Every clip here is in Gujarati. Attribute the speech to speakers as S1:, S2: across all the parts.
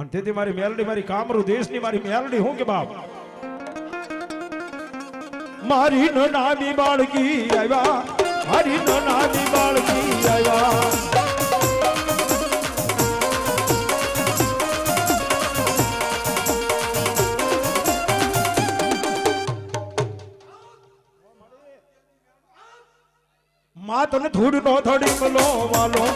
S1: અને તેથી મારી મેલડી મારી કામરૂ, દેશની મારી મેલડી, હું કે બાપ? મારી નાની બાળકી આવ્યા, મારી નાની બાળકી આવ્યા. માં તને થોડું નો થોડી મલો, વાલો.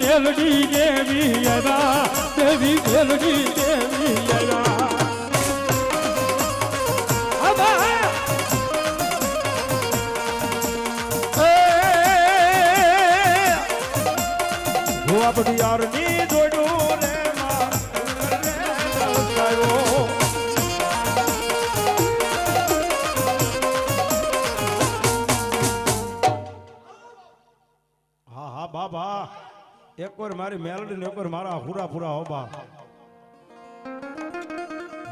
S1: મેલડી દેવી યરા દેવી મેલડી દેવી યરા આપણી યારની જોડું હા હા બાબા એક વાર મારી મેલડી ને એક વાર મારા હુરા પૂરા હોબા.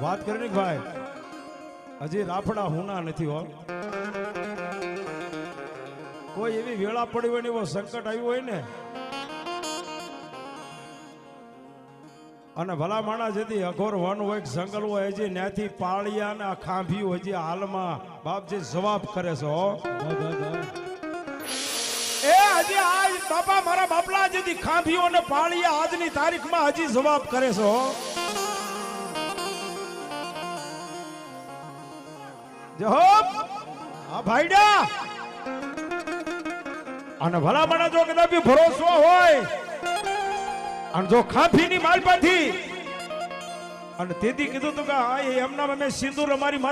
S1: વાત કરી ભાઈ, હજી રાફડા હુના નથી હો. કોઈ એવી વેળા પડી હોય ને એવો સંકટ આવ્યું હોય ને? અને ભલા માણસ જેથી અઘોર વન હોય જંગલ હોય, હજી ત્યાંથી પાળિયા ને ખાંભી હજી હાલમાં બાપજી જવાબ કરે છે એ હજી આ બાપા મારા બાપલા જેથી ખાંભીઓને આજની તારીખમાં હજી જવાબ કરે છો, હો. જહોબ આ ભાઈડા. અને ભલા મને જો કદાચ ભરોસો હોય, અને જો ખાંભીની માલપાથી, અને તેથી કીધું તું કે હા એમના મેં સિંદૂર અમારી